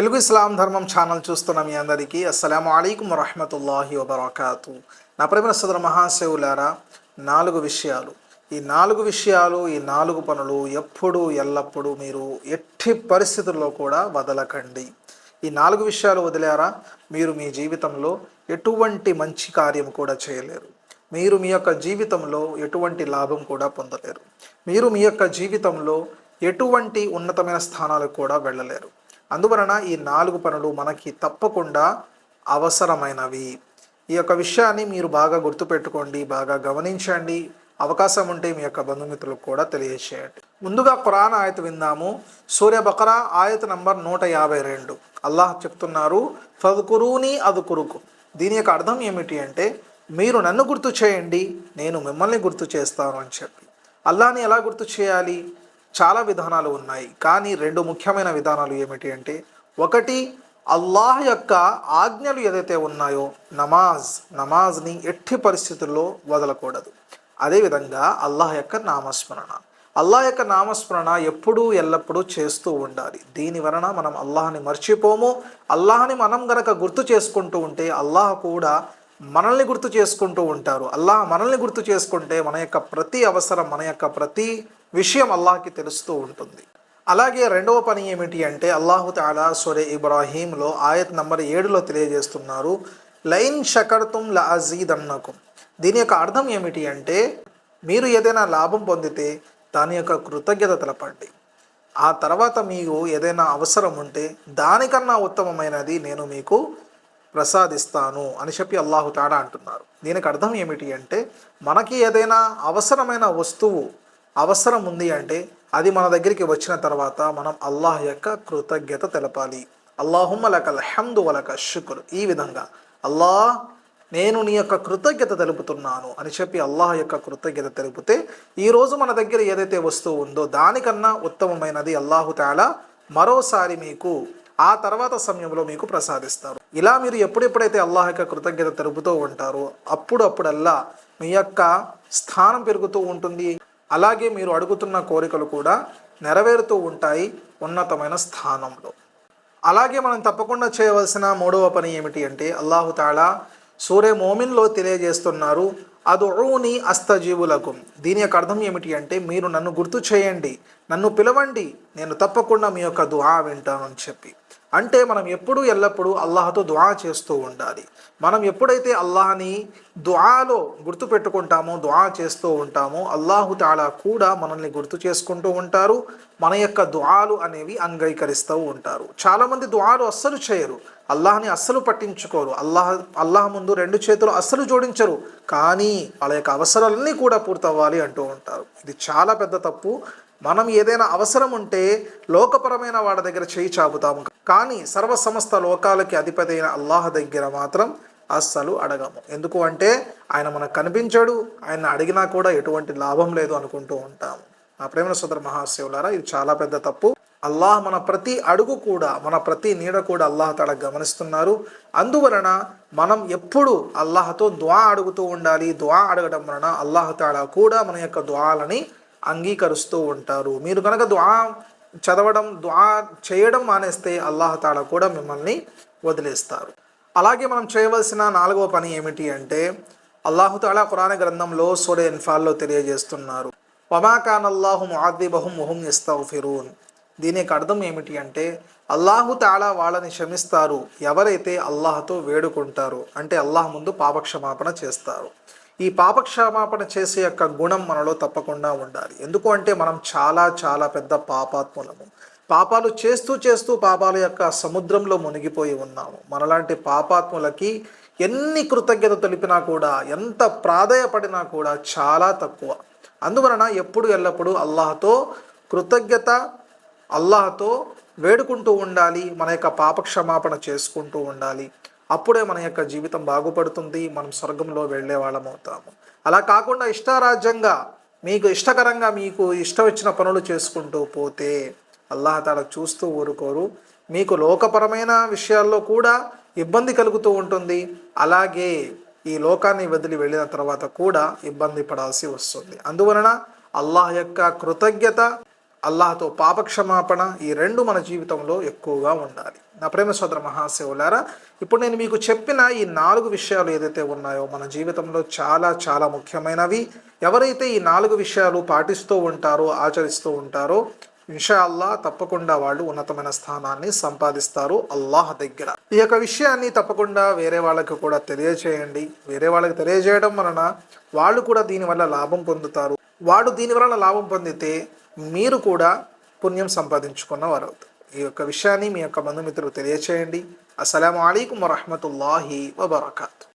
తెలుగు ఇస్లాం ధర్మం ఛానల్ చూస్తున్న మీ అందరికీ అస్సలం అయికం వరహమతుల్లాహి వబర్కాతు. నా ప్రేమ సదర మహాశివులారా నాలుగు విషయాలు. ఈ నాలుగు విషయాలు ఈ నాలుగు పనులు ఎప్పుడు ఎల్లప్పుడూ మీరు ఎట్టి పరిస్థితుల్లో కూడా వదలకండి. ఈ నాలుగు విషయాలు వదిలారా? మీరు మీ జీవితంలో ఎటువంటి మంచి కార్యం కూడా చేయలేరు. మీరు మీ యొక్క జీవితంలో ఎటువంటి లాభం కూడా పొందలేరు. మీరు మీ యొక్క జీవితంలో ఎటువంటి ఉన్నతమైన స్థానాలకు కూడా వెళ్ళలేరు. అందువలన ఈ నాలుగు పనులు మనకి తప్పకుండా అవసరమైనవి. ఈ యొక్క విషయాన్ని మీరు బాగా గుర్తుపెట్టుకోండి బాగా గమనించండి. అవకాశం ఉంటే మీ యొక్క బంధుమిత్రులకు కూడా తెలియజేయండి. ముందుగా ఖురాన్ ఆయత విందాము. సూర్య బకరా ఆయత నంబర్ నూట యాభై రెండు. అల్లాహ్ చెప్తున్నారు ఫదుకురూని అదుకురుకు. దీని యొక్క అర్థం ఏమిటి అంటే మీరు నన్ను గుర్తు చేయండి నేను మిమ్మల్ని గుర్తు చేస్తాను అని చెప్పి. అల్లాని ఎలా గుర్తు చేయాలి? చాలా విధానాలు ఉన్నాయి. కానీ రెండు ముఖ్యమైన విధానాలు ఏమిటి అంటే ఒకటి అల్లాహ్ యొక్క ఆజ్ఞలు ఏదైతే ఉన్నాయో నమాజ్ నమాజ్ని ఎట్టి పరిస్థితుల్లో వదలకూడదు. అదేవిధంగా అల్లాహ్ యొక్క నామస్మరణ. అల్లాహ్ యొక్క నామస్మరణ ఎప్పుడూ ఎల్లప్పుడూ చేస్తూ ఉండాలి. దీని వలన మనం అల్లాహ్ని మర్చిపోము. అల్లాహ్ని మనం గనక గుర్తు చేసుకుంటూ ఉంటే అల్లాహ్ కూడా మనల్ని గుర్తు చేసుకుంటూ ఉంటారు. అల్లాహ్ మనల్ని గుర్తు చేసుకుంటే మన యొక్క ప్రతి అవసరం మన యొక్క ప్రతి విషయం అల్లాహ్కి తెలుస్తూ ఉంటుంది. అలాగే రెండవ పని ఏమిటి అంటే అల్లాహు తాలా సొరే ఇబ్రాహీంలో ఆయత్ నంబర్ ఏడులో తెలియజేస్తున్నారు లైన్ షకర్తుం ల అజీద్ దీని యొక్క అర్థం ఏమిటి అంటే మీరు ఏదైనా లాభం పొందితే దాని యొక్క కృతజ్ఞత తెలపండి ఆ తర్వాత మీకు ఏదైనా అవసరం ఉంటే దానికన్నా ఉత్తమమైనది నేను మీకు ప్రసాదిస్తాను అని చెప్పి అల్లాహు తాడా అంటున్నారు. దీనికి అర్థం ఏమిటి అంటే మనకి ఏదైనా అవసరమైన వస్తువు అవసరం ఉంది అంటే అది మన దగ్గరికి వచ్చిన తర్వాత మనం అల్లాహ్ యొక్క కృతజ్ఞత తెలపాలి. అల్లాహుమ్మ లకల్ హమ్దు వలక శుక్ర్. ఈ విధంగా అల్లాహ్ నేను నీ యొక్క కృతజ్ఞత తెలుపుతున్నాను అని చెప్పి అల్లాహ్ యొక్క కృతజ్ఞత తెలిపితే ఈరోజు మన దగ్గర ఏదైతే వస్తువు ఉందో దానికన్నా ఉత్తమమైనది అల్లాహు తాలా మరోసారి మీకు ఆ తర్వాత సమయంలో మీకు ప్రసాదిస్తారు. ఇలా మీరు ఎప్పుడెప్పుడైతే అల్లాహ్ యొక్క కృతజ్ఞత తెలుపుతూ ఉంటారో అప్పుడప్పుడల్లా మీ యొక్క స్థానం పెరుగుతూ ఉంటుంది. అలాగే మీరు అడుగుతున్న కోరికలు కూడా నెరవేరుతూ ఉంటాయి ఉన్నతమైన స్థానంలో. అలాగే మనం తప్పకుండా చేయవలసిన మూడవ పని ఏమిటి అంటే అల్లాహుతాలా సూర్య మోమిన్లో తెలియజేస్తున్నారు అదుని అస్తజీవులకు దీని యొక్క అర్థం ఏమిటి అంటే మీరు నన్ను గుర్తు చేయండి నన్ను పిలవండి నేను తప్పకుండా మీ యొక్క దుహా వింటాను అని చెప్పి. అంటే మనం ఎప్పుడు ఎల్లప్పుడూ అల్లాహతో దువా చేస్తూ ఉండాలి. మనం ఎప్పుడైతే అల్లాహని దువాలో గుర్తు పెట్టుకుంటామో దుఆ చేస్తూ ఉంటామో అల్లాహు తాలా కూడా మనల్ని గుర్తు చేసుకుంటూ ఉంటారు. మన యొక్క దువాలు అనేవి అంగీకరిస్తూ ఉంటారు. చాలామంది దువాలు అస్సలు చేయరు. అల్లాహని అస్సలు పట్టించుకోరు. అల్లాహ్ అల్లాహ్ ముందు రెండు చేతులు అస్సలు జోడించరు. కానీ వాళ్ళ యొక్క అవసరాలన్నీ కూడా పూర్తవ్వాలి అంటూ ఉంటారు. ఇది చాలా పెద్ద తప్పు. మనం ఏదైనా అవసరం ఉంటే లోకపరమైన వాడి దగ్గర చేయి చాపుతాము. కానీ సర్వ సమస్త లోకాలకి అధిపతి అయిన అల్లాహ్ దగ్గర మాత్రం అస్సలు అడగము. ఎందుకు అంటే ఆయన మనకు కనిపించాడు ఆయన అడిగినా కూడా ఎటువంటి లాభం లేదు అనుకుంటూ ఉంటాము నా ప్రేమ సోదర మహాశివులారా ఇది చాలా పెద్ద తప్పు. అల్లాహ్ మన ప్రతి అడుగు కూడా మన ప్రతి నీడ కూడా అల్లాహ్ తడ గమనిస్తున్నారు. అందువలన మనం ఎప్పుడు అల్లాహతో ద్వా అడుగుతూ ఉండాలి. ద్వా అడగడం వలన అల్లాహ్ తాడా కూడా మన యొక్క ద్వాలని అంగీకరిస్తూ ఉంటారు. మీరు కనుక ద్వా చదవడం ద్వా చేయడం మానేస్తే అల్లాహ్ కూడా మిమ్మల్ని వదిలేస్తారు. అలాగే మనం చేయవలసిన నాలుగవ పని ఏమిటి అంటే అల్లాహుతాళ ఖురాన్ గ్రంథంలో సూర్య ఇన్ఫాల్లో తెలియజేస్తున్నారు. వమాకాన్ అల్లాహు ముఆదిబహుం ముహుం ఇస్తఫిరూన్ దీని యొక్క అర్థం ఏమిటి అంటే అల్లాహు తాళా వాళ్ళని క్షమిస్తారు. ఎవరైతే అల్లాహతో వేడుకుంటారు అంటే అల్లాహ్ ముందు పాపక్షమాపణ చేస్తారు. ఈ పాపక్షమాపణ చేసే యొక్క గుణం మనలో తప్పకుండా ఉండాలి. ఎందుకు అంటే మనం చాలా చాలా పెద్ద పాపాత్ములము. పాపాలు చేస్తూ చేస్తూ పాపాల యొక్క సముద్రంలో మునిగిపోయి ఉన్నాము. మనలాంటి పాపాత్ములకి ఎన్ని కృతజ్ఞత తెలిపినా కూడా ఎంత ప్రాధాయపడినా కూడా చాలా తక్కువ. అందువలన ఎప్పుడు ఎల్లప్పుడూ అల్లాహతో కృతజ్ఞత అల్లాహతో వేడుకుంటూ ఉండాలి మన యొక్క పాపక్షమాపణ చేసుకుంటూ ఉండాలి. అప్పుడే మన యొక్క జీవితం బాగుపడుతుంది మనం స్వర్గంలో వెళ్ళే వాళ్ళం అవుతాము. అలా కాకుండా ఇష్టారాజ్యంగా మీకు ఇష్టకరంగా మీకు ఇష్టం వచ్చిన పనులు చేసుకుంటూ పోతే అల్లాహతాడ చూస్తూ ఊరుకోరు. మీకు లోకపరమైన విషయాల్లో కూడా ఇబ్బంది కలుగుతూ ఉంటుంది. అలాగే ఈ లోకాన్ని వదిలి వెళ్ళిన తర్వాత కూడా ఇబ్బంది పడాల్సి వస్తుంది. అందువలన అల్లాహ్ యొక్క కృతజ్ఞత అల్లాహతో పాపక్షమాపణ ఈ రెండు మన జీవితంలో ఎక్కువగా ఉండాలి. నా ప్రేమ సోదర మహాశివులారా ఇప్పుడు నేను మీకు చెప్పిన ఈ నాలుగు విషయాలు ఏదైతే ఉన్నాయో మన జీవితంలో చాలా చాలా ముఖ్యమైనవి. ఎవరైతే ఈ నాలుగు విషయాలు పాటిస్తూ ఉంటారో ఆచరిస్తూ ఉంటారో ఇన్షా అల్లా తప్పకుండా వాళ్ళు ఉన్నతమైన స్థానాన్ని సంపాదిస్తారు అల్లాహ్ దగ్గర. ఈ యొక్క విషయాన్ని తప్పకుండా వేరే వాళ్ళకి కూడా తెలియచేయండి. వేరే వాళ్ళకి తెలియజేయడం వలన వాళ్ళు కూడా దీనివల్ల లాభం పొందుతారు. వాడు దీనివలన లాభం పొందితే మీరు కూడా పుణ్యం సంపాదించుకున్న వారు అవుతారు ఈ యొక్క విషయాన్ని మీ యొక్క బంధుమిత్రులు తెలియచేయండి. అస్సలం అయికం వరహమతుల్లాహి వబర్కాతు.